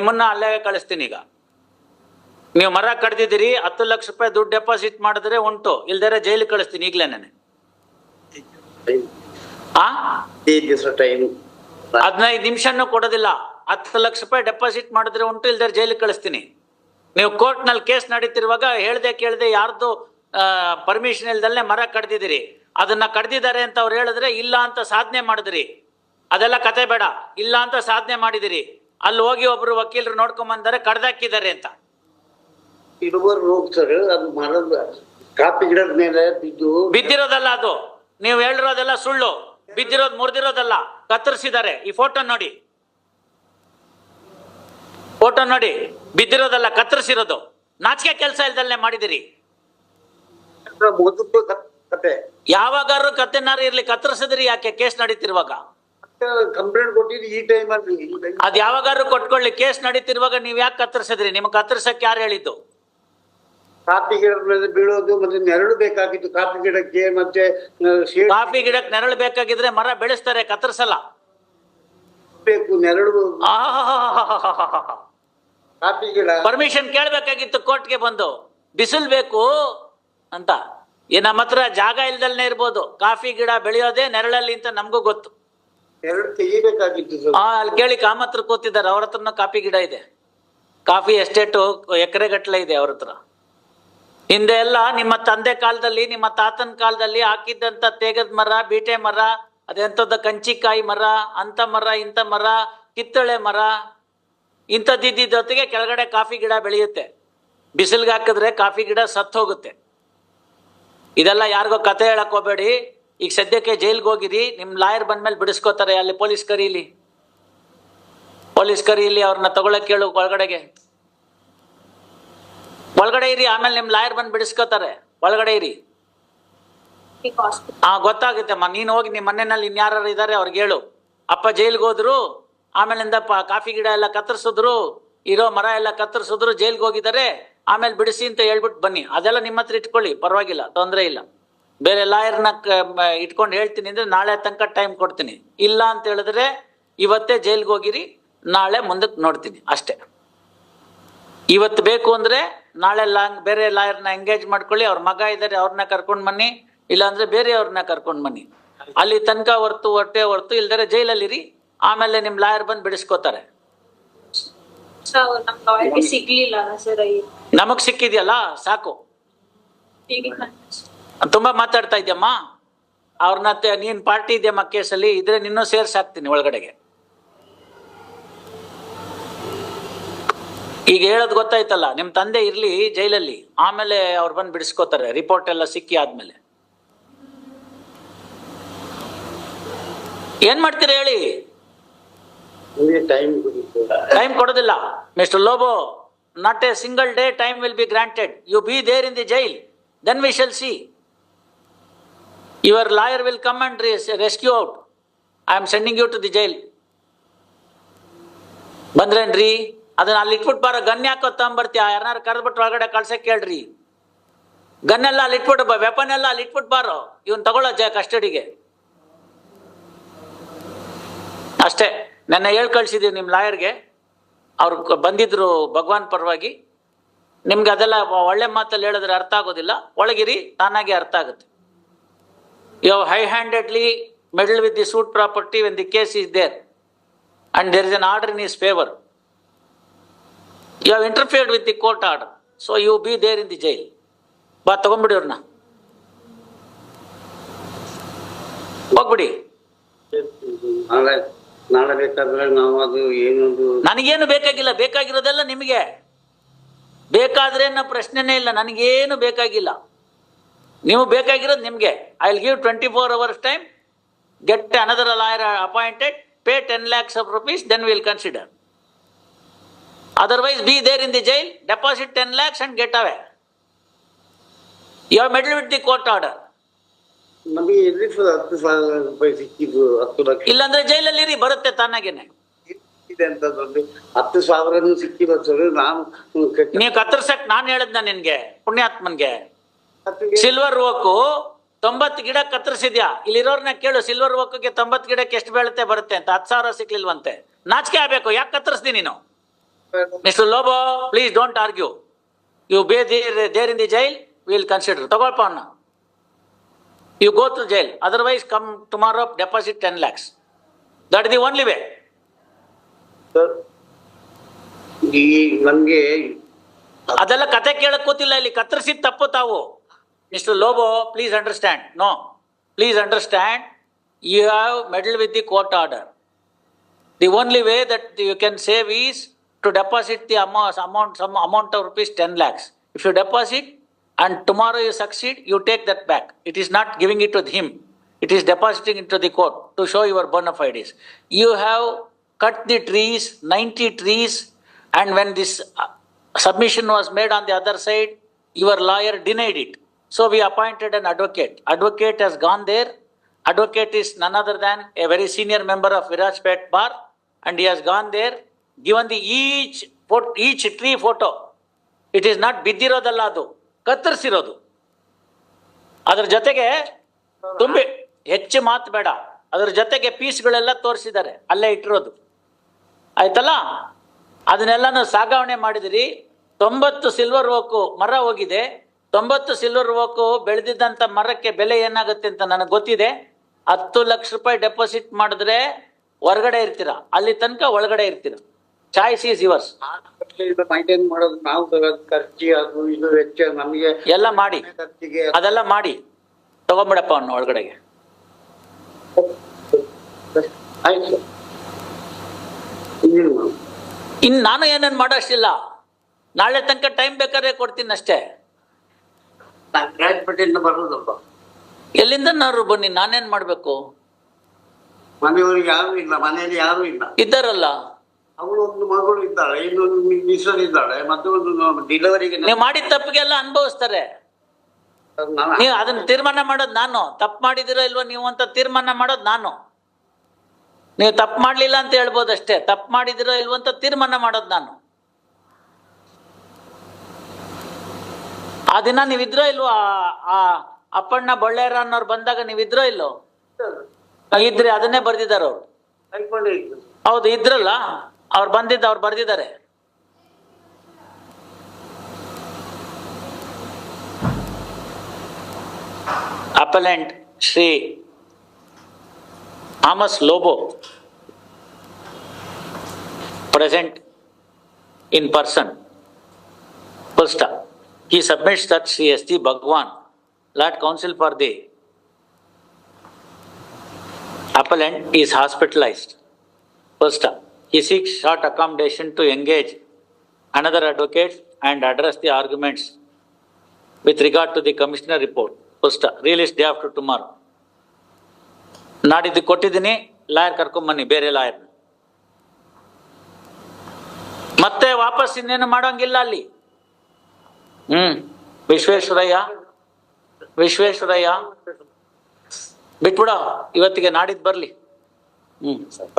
ನಿಮ್ಮನ್ನ ಅಲ್ಲೇ ಕಳಿಸ್ತೀನಿ ಈಗ. ನೀವು ಮರ ಕಡ್ದಿದ್ದೀರಿ, ಹತ್ತು ಲಕ್ಷ ರೂಪಾಯಿ ದುಡ್ಡು ಡೆಪಾಸಿಟ್ ಮಾಡಿದ್ರೆ ಉಂಟು ಇಲ್ದೇ ಜೈಲಿಗೆ ಕಳಿಸ್ತೀನಿ ಈಗಲೇ ನಾನು. ಹದಿನೈದು ನಿಮಿಷನೂ ಕೊಡೋದಿಲ್ಲ, ಹತ್ತು ಲಕ್ಷ ರೂಪಾಯಿ ಡೆಪಾಸಿಟ್ ಮಾಡಿದ್ರೆ ಉಂಟು ಇಲ್ದೇ ಜೈಲಿಗೆ ಕಳಿಸ್ತೀನಿ. ನೀವು ಕೋರ್ಟ್ನಲ್ಲಿ ಕೇಸ್ ನಡೀತಿರುವಾಗ ಹೇಳ್ದೆ ಕೇಳ್ದೆ ಯಾರ್ದು ಪರ್ಮಿಷನ್ ಇಲ್ದಲ್ಲೇ ಮರ ಕಡ್ದಿದ್ದೀರಿ. ಅದನ್ನ ಕಡ್ದಿದ್ದಾರೆ ಅಂತ ಅವ್ರು ಹೇಳಿದ್ರೆ ಇಲ್ಲ ಅಂತ ಸಾಧನೆ ಮಾಡಿದ್ರಿ. ಅದೆಲ್ಲ ಕತೆ ಬೇಡ, ಇಲ್ಲ ಅಂತ ಸಾಧನೆ ಮಾಡಿದಿರಿ ಅಲ್ಲಿ ಹೋಗಿ ಒಬ್ರು ವಕೀಲರು ನೋಡ್ಕೊಂಡ್ ಬಂದರೆ ಕಡ್ದಾಕಿದ್ದಾರೆ ಅಂತ. ಇಳುವರಿ ಹೋಗ್ತಾರೆ ಅದು ಮರದ ಕಾಫಿ ಗಿಡದ ಮೇಲೆ ಬಿದ್ದು ಬಿದ್ದಿರೋದಲ್ಲ ಅದು. ನೀವು ಹೇಳಿರೋದೆಲ್ಲ ಸುಳ್ಳು. ಬಿದ್ದಿರೋದು ಮುರಿದಿರೋದಲ್ಲ. ಕತ್ತರಿಸಿದ್ದಾರೆ. ಈ ಫೋಟೋ ನೋಡಿ. ಫೋಟೋ ನೋಡಿ. ಬಿದ್ದಿರೋದಲ್ಲ ಕತ್ತರಿಸಿರೋದು. ನಾಚಿಕೆ ಕೆಲಸ ಇಲ್ದಲ್ಲೇ ಮಾಡಿದಿರಿ ಯಾವಾಗಾರು ಕತ್ತೆನಾರು ಇರ್ಲಿ ಕತ್ತರಿಸಿದ್ರಿ ಯಾಕೆ? ಕೇಸ್ ನಡೀತಿರುವಾಗ. ಕಂಪ್ಲೇಂಟ್ ಕೊಟ್ಟಿದ್ದು ಈ ಟೈಮ್ ಅಲ್ಲಿ. ಅದ್ ಯಾವಾಗಾರು ಕೊಟ್ಕೊಳ್ಳಿ. ಕೇಸ್ ನಡೀತಿರುವಾಗ ನೀವ್ ಯಾಕೆ ಕತ್ತರಿಸಿದ್ರಿ? ನಿಮ್ಗೆ ಕತ್ತರಿಸಕ್ ಯಾರು ಹೇಳಿದ್ದು? ಕಾಫಿ ಗಿಡದ ಮೇಲೆ ಬೀಳೋದು ಮತ್ತೆ ನೆರಳು ಬೇಕಾಗಿತ್ತು. ಕಾಫಿ ಗಿಡಕ್ಕೆ ಮತ್ತೆ ಶೇಡ್ ಕಾಫಿ ಗಿಡಕ್ಕೆ ನೆರಳು ಬೇಕಾಗಿದ್ರೆ ಮರ ಬೆಳೆಸ್ತಾರೆ ಕತ್ತರಿಸಲ್ಲ. ಬೇಕು ನೆರಳು. ಕಾಫಿ ಗಿಡ. ಪರ್ಮಿಷನ್ ಕೋರ್ಟ್ ಕೋರ್ಟ್ಗೆ ಬಂದು. ಬಿಸಿಲು ಬೇಕು ಅಂತ. ಈ ನಮ್ಮ ಹತ್ರ ಜಾಗ ಇಲ್ದಲ್ನೇ ಇರ್ಬೋದು. ಕಾಫಿ ಗಿಡ ಬೆಳೆಯೋದೇ ನೆರಳಲ್ಲಿ ಅಂತ ನಮಗೂ ಗೊತ್ತು. ಆ, ಅಲ್ಲಿ ಕೇಳಿ ಕಾಮತ್ರ ಕೂತಿದ್ದಾರೆ. ಅವ್ರ ಹತ್ರ ಕಾಫಿ ಗಿಡ ಇದೆ. ಕಾಫಿ ಎಸ್ಟೇಟ್ ಎಕರೆ ಗಟ್ಟಲೆ ಇದೆ ಅವ್ರ ಹತ್ರ. ಹಿಂದೆ ಎಲ್ಲ ನಿಮ್ಮ ತಂದೆ ಕಾಲದಲ್ಲಿ, ನಿಮ್ಮ ತಾತನ ಕಾಲದಲ್ಲಿ ಹಾಕಿದ್ದಂತ ತೇಗದ ಮರ, ಬೀಟೆ ಮರ, ಅದೆಂಥದ್ದು ಕಂಚಿಕಾಯಿ ಮರ, ಅಂತ ಮರ, ಇಂಥ ಮರ, ಕಿತ್ತಳೆ ಮರ ಇಂಥದ್ದಿದ್ದೊತ್ತಿಗೆ ಕೆಳಗಡೆ ಕಾಫಿ ಗಿಡ ಬೆಳೆಯುತ್ತೆ. ಬಿಸಿಲ್ಗೆ ಹಾಕಿದ್ರೆ ಕಾಫಿ ಗಿಡ ಸತ್ತು ಹೋಗುತ್ತೆ ಇದೆಲ್ಲ ಯಾರಿಗೋ ಕತೆ ಹೇಳಕ್ ಹೋಗ್ಬೇಡಿ. ಈಗ ಸದ್ಯಕ್ಕೆ ಜೈಲ್ಗೆ ಹೋಗಿರಿ ನಿಮ್ಮ ಲಾಯರ್ ಬಂದ್ಮೇಲೆ ಬಿಡಿಸ್ಕೋತಾರೆ ಅಲ್ಲಿ ಪೊಲೀಸ್ ಕರೀಲಿ. ಪೊಲೀಸ್ ಕರೀಲಿ ಅವ್ರನ್ನ ತಗೊಳಕ್ ಕೇಳು ಒಳಗಡೆಗೆ. ಒಳಗಡೆ ಇರಿ, ಆಮೇಲೆ ನಿಮ್ ಲಾಯರ್ ಬಂದು ಬಿಡಿಸ್ಕೋತಾರೆ. ಒಳಗಡೆ ಇರಿ. ಹಾ ಗೊತ್ತಾಗುತ್ತಮ್ಮ ನೀನು ಹೋಗಿ ನಿಮ್ಮ ಮನೆಯಲ್ಲಿ ಇನ್ಯಾರು ಇದ್ದಾರೆ ಅವ್ರಿಗೆ ಹೇಳು. ಅಪ್ಪ ಜೈಲ್ಗೆ ಹೋದ್ರು, ಆಮೇಲಿಂದ ಕಾಫಿ ಗಿಡ ಎಲ್ಲ ಕತ್ತರಿಸಿದ್ರು, ಇರೋ ಮರ ಎಲ್ಲ ಕತ್ತರಿಸಿದ್ರು, ಜೈಲ್ಗೆ ಹೋಗಿದ್ದಾರೆ, ಆಮೇಲೆ ಬಿಡಿಸಿ ಅಂತ ಹೇಳ್ಬಿಟ್ಟು ಬನ್ನಿ. ಅದೆಲ್ಲ ನಿಮ್ಮ ಹತ್ರ ಇಟ್ಕೊಳ್ಳಿ, ಪರವಾಗಿಲ್ಲ, ತೊಂದರೆ ಇಲ್ಲ. ಬೇರೆ ಲಾಯರ್ನ ಇಟ್ಕೊಂಡು ಹೇಳ್ತೀನಿ ಅಂದ್ರೆ ನಾಳೆ ತನಕ ಟೈಮ್ ಕೊಡ್ತೀನಿ. ಇಲ್ಲ ಅಂತ ಹೇಳಿದ್ರೆ ಇವತ್ತೇ ಜೈಲ್ಗೆ ಹೋಗಿರಿ ನಾಳೆ ಮುಂದಕ್ಕೆ ನೋಡ್ತೀನಿ ಅಷ್ಟೇ. ಇವತ್ತು ಬೇಕು ಅಂದ್ರೆ ನಾಳೆ ಲಾಂಗ್ ಬೇರೆ ಲಾಯರ್ನ ಎಂಗೇಜ್ ಮಾಡ್ಕೊಳ್ಳಿ ಅವ್ರ ಮಗ ಇದ್ದಾರೆ ಅವ್ರನ್ನ ಕರ್ಕೊಂಡು ಬನ್ನಿ ಇಲ್ಲಾಂದ್ರೆ ಬೇರೆಯವ್ರನ್ನ ಕರ್ಕೊಂಡು ಬನ್ನಿ. ಅಲ್ಲಿ ತನಕ ಹೊರ್ತು ಹೊಟ್ಟೆ ಹೊರ್ತು ಇಲ್ದರೆ ಜೈಲಲ್ಲಿರಿ ಆಮೇಲೆ ನಿಮ್ ಲಾಯರ್ ಬಂದು ಬಿಡಿಸ್ಕೋತಾರೆ. ನಮ್ಗೆ ಸಿಕ್ಕಿದ್ಯಲ್ಲ ಸಾಕು. ತುಂಬಾ ಮಾತಾಡ್ತಾ ಇದ್ಯಮ್ಮ? ಅವ್ರನ್ನ ನೀನ್ ಪಾರ್ಟಿ ಇದೆಯಮ್ಮ ಕೇಸಲ್ಲಿ ಇದ್ರೆ ನಿನ್ನೂ ಸೇರ್ಸಾಕ್ತೀನಿ ಒಳಗಡೆಗೆ. ಈಗ ಹೇಳೋದು ಗೊತ್ತಾಯ್ತಲ್ಲ ನಿಮ್ ತಂದೆ ಇರ್ಲಿ ಜೈಲಲ್ಲಿ ಆಮೇಲೆ ಅವ್ರು ಬಂದು ಬಿಡಿಸ್ಕೋತಾರೆ ರಿಪೋರ್ಟ್ ಎಲ್ಲ ಸಿಕ್ಕಿ ಆದ್ಮೇಲೆ. ಏನ್ ಮಾಡ್ತೀರಾ ಹೇಳಿ? ಟೈಮ್ ಕೊಡೋದಿಲ್ಲ. Mister Lobo not a single day time will be granted you be there in the jail then we shall see your lawyer will come and rescue out I am sending you to the jail ಬಂದ್ರೇನ್ರಿ? ಅದನ್ನ ಅಲ್ಲಿ ಇಟ್ಬಿಟ್ಟು ಬಾರ, gun ಯಾಕೋ ತಗೊಂಬರ್ತೀಯ? ಯಾರನ್ನಾರು ಕರೆದ್ಬಿಟ್ಟು ಒಳಗಡೆ ಕಳ್ಸಕ್ ಕೇಳ್ರಿ gun ಎಲ್ಲ ಅಲ್ಲಿ ಇಟ್ಬಿಟ್ಟು ವೆಪನ್ ಎಲ್ಲ ಅಲ್ಲಿ ಇಟ್ಬಿಟ್ಟು ಬಾರೋ. ಇವನ್ ತಗೊಳ್ಳೋ ಜಯ ಕಸ್ಟಡಿಗೆ ಅಷ್ಟೇ. ನನ್ನ ಹೇಳ್ ಕಳ್ಸಿದೀವಿ ನಿಮ್ಮ ಲಾಯರ್ಗೆ ಅವ್ರು ಬಂದಿದ್ರು ಭಗವಾನ್ ಪರವಾಗಿ. ನಿಮ್ಗೆ ಅದೆಲ್ಲ ಒಳ್ಳೆ ಮಾತಲ್ಲಿ ಹೇಳಿದ್ರೆ ಅರ್ಥ ಆಗೋದಿಲ್ಲ. ಒಳಗಿರಿ, ತಾನಾಗೆ ಅರ್ಥ ಆಗುತ್ತೆ. You high handedly meddle with the suit property when the case is there and there is an order in his favour you have interfered with the court order so you be there in the jail ಬಾ ತಗೊಂಡ್ಬಿಡಿ ಅವ್ರನ್ನ ಹೋಗ್ಬಿಡಿ ನಾಳೆ ನಾಳೆ ಬೇಕಾದ್ರೆ ನಾವು ಅದು ಏನೊಂದು? ನನಗೇನು ಬೇಕಾಗಿಲ್ಲ ಬೇಕಾಗಿರೋದೆಲ್ಲ ನಿಮಗೆ. ಬೇಕಾದ್ರೆ ಪ್ರಶ್ನೆನೇ ಇಲ್ಲ ನನಗೇನು ಬೇಕಾಗಿಲ್ಲ. ನೀವು ಬೇಕಾಗಿರೋದು ನಿಮಗೆ. I will give twenty four hours time get another lawyer appointed pay ten lakhs of rupees then will consider otherwise be there in the jail deposit ten lakhs and get away you meddle with the court order ನಮಗೆ ಹತ್ತು ಸಾವಿರ ರೂಪಾಯಿ ಸಿಕ್ಕಿದ್ದು ಹತ್ತು ಲಕ್ಷ. ಇಲ್ಲಾಂದ್ರೆ ಜೈಲಲ್ಲಿ ಬರುತ್ತೆ ತಾನಾಗೇನೆ. ಅಂತಂದ್ರೆ ಹತ್ತು ಸಾವಿರ ಸಿಕ್ಕಿ ನಾನು ನೀವು ಕತ್ತರ್ಸಕ್ ನಾನು ಹೇಳದ್ನ ನಿನ್ಗೆ ಪುಣ್ಯಾತ್ಮನ್ಗೆ. ಸಿಲ್ವರ್ ಓಕು ತೊಂಬತ್ ಗಿಡ ಕತ್ತರಿಸಿದ್ಯಾ? ಇಲ್ಲಿರೋರ್ನ ಕೇಳು ಸಿಲ್ವರ್ ಓಕ್ಗೆ ತೊಂಬತ್ ಗಿಡಕ್ಕೆ ಎಷ್ಟು ಬೀಳುತ್ತೆ ಬರುತ್ತೆ ಅಂತ. ಹತ್ತು ಸಾವಿರ ಸಿಕ್ಲಿಲ್ವಂತೆ. ನಾಚಿಕೆ ಆಗ್ಬೇಕು ಯಾಕೆ ಕತ್ತರಿಸ್ದಿ ನೀನು? Mister Lobo please don't argue. You be there in the jail will consider. ತಗೊಳ್ಪ ಅಣ್ಣ you go to jail. Otherwise come tomorrow deposit ten lakhs. That the only way. ಈ ನನ್ಗೆ ಅದೆಲ್ಲ ಕತೆ ಕೇಳಕ್ ಕೂತಿಲ್ಲ ಇಲ್ಲಿ. ಕತ್ತರಿಸಿದ ತಪ್ಪು ತಾವು. Mr. Lobo, please understand. No, please understand. You have meddled with the court order. The only way that you can save is to deposit the amount, amount some amount of rupees 10 lakhs. If you deposit and tomorrow you succeed, you take that back. It is not giving it to him. It is depositing into the court to show your bona fides. You have cut the trees, 90 trees, and when this uh, submission was made on the other side, your lawyer denied it. So we appointed an advocate. Advocate has gone there. Advocate is none other than a very senior member of Virajpet Bar, and he has gone there, given the each, each tree photo. It is not ಬಿದ್ದಿರೋದಲ್ಲ ಅದು ಕತ್ತರಿಸಿರೋದು ಅದ್ರ ಜೊತೆಗೆ ತುಂಬಿ ಹೆಚ್ಚು ಮಾತು ಬೇಡ ಅದ್ರ ಜೊತೆಗೆ ಪೀಸ್ಗಳೆಲ್ಲ ತೋರಿಸಿದ್ದಾರೆ ಅಲ್ಲೇ ಇಟ್ಟಿರೋದು ಆಯ್ತಲ್ಲ ಅದನ್ನೆಲ್ಲನೂ ಸಾಗಾವಣೆ ಮಾಡಿದಿರಿ ತೊಂಬತ್ತು ಸಿಲ್ವರ್ ಓಕು ಮರ ಹೋಗಿದೆ ತೊಂಬತ್ತು ಸಿಲ್ವರ್ ಓಕು ಬೆಳೆದಿದ್ದಂಥ ಮರಕ್ಕೆ ಬೆಲೆ ಏನಾಗುತ್ತೆ ಅಂತ ನನಗೆ ಗೊತ್ತಿದೆ. ಹತ್ತು ಲಕ್ಷ ರೂಪಾಯಿ ಡೆಪಾಸಿಟ್ ಮಾಡಿದ್ರೆ ಹೊರಗಡೆ ಇರ್ತೀರಾ? ಅಲ್ಲಿ ತನಕ ಒಳಗಡೆ ಇರ್ತೀರ? ಚಾಯ್ಸ್ ಈಸ್ ಯುವರ್ಸ್ ಮೈಂಟೈನ್ ಮಾಡೋದು ನಾವು ಖರ್ಚಿ ಅದು ಇದು ವೆಚ್ಚ ನಮಗೆ ಎಲ್ಲ ಮಾಡಿ. ಅದೆಲ್ಲ ಮಾಡಿ. ತಗೊಂಬಿಡಪ್ಪ ಅವನು ಒಳಗಡೆಗೆ. ಇನ್ನು ನಾನು ಏನೇನು ಮಾಡೋಷ್ಟಿಲ್ಲ. ನಾಳೆ ತನಕ ಟೈಮ್ ಬೇಕಾದ್ರೆ ಕೊಡ್ತೀನಿ ಅಷ್ಟೇ ರಾಜಪೇಟೆಯಿಂದ ಬರೋದಪ್ಪ ಎಲ್ಲಿಂದ ನಾರು ಬನ್ನಿ ನಾನೇನ್ ಮಾಡ್ಬೇಕು? ಮನೆಯವ್ರಿಗೆ ಯಾರು ಇಲ್ಲ ಮನೆಯಲ್ಲಿ ಯಾರು ಇಲ್ಲ. ಇದ್ದಾರಲ್ಲ? ಅವಳು ಒಂದು ಮಗಳು ಇದ್ದಾಳೆ ಇನ್ನೊಂದು ಮಿಸ್ಸರ್ ಇದ್ದಾಳೆ ಮತ್ತೆ ಒಂದು ಡಿಲಿವರಿಗೆ ನೀವು ಮಾಡಿದ ತಪ್ಪಿಗೆಲ್ಲ ಅನುಭವಿಸ್ತಾರೆ. ನೀವು ಅದನ್ನ ತೀರ್ಮಾನ ಮಾಡೋದು ನಾನು. ತಪ್ಪು ಮಾಡಿದಿರೋ ಇಲ್ವೋ ನೀವು ಅಂತ ತೀರ್ಮಾನ ಮಾಡೋದು ನಾನು. ನೀವು ತಪ್ಪು ಮಾಡ್ಲಿಲ್ಲ ಅಂತ ಹೇಳ್ಬೋದಷ್ಟೇ. ತಪ್ಪು ಮಾಡಿದಿರೋ ಇಲ್ವೋ ಅಂತ ತೀರ್ಮಾನ ಮಾಡೋದು ನಾನು. ಆ ದಿನ ನೀವಿದ್ರೋ ಇಲ್ವೋ? ಆ- ಅಪ್ಪಣ್ಣ ಬಳ್ಳೇರ ಅನ್ನೋರು ಬಂದಾಗ ನೀವಿದ್ರೋ ಇಲ್ಲೋ? ಇದ್ರಿ ಅದನ್ನೇ ಬರ್ದಿದ್ದಾರೆ ಅವ್ರು. ಹೌದು ಇದ್ರಲ್ಲ? ಅವ್ರು ಬಂದಿದ್ದ ಅವ್ರು ಬರ್ದಿದ್ದಾರೆ. Appellant Shri Amos Lobo. Present in person. First, he submits that Sri S.T. Bhagwan, Lord Council for the appellant is hospitalized. First, he seeks short accommodation to engage another advocate and address the arguments with regard to the commissioner report. First, release day after tomorrow. ನಾಡಿದ್ದು ಕೊಟ್ಟಿದ್ದೀನಿ lawyer ಕರ್ಕೊಂಬನ್ನಿ ಬೇರೆ lawyer ಮತ್ತೆ ವಾಪಸ್ ಇನ್ನೇನು ಮಾಡೋಂಗಿಲ್ಲ ಅಲ್ಲಿ ಹ್ಮ್. ವಿಶ್ವೇಶ್ವರಯ್ಯ? ವಿಶ್ವೇಶ್ವರಯ್ಯ? ಬಿಟ್ಬಿಡ ಇವತ್ತಿಗೆ ನಾಡಿದ್ ಬರ್ಲಿ. ಹ್ಮ್.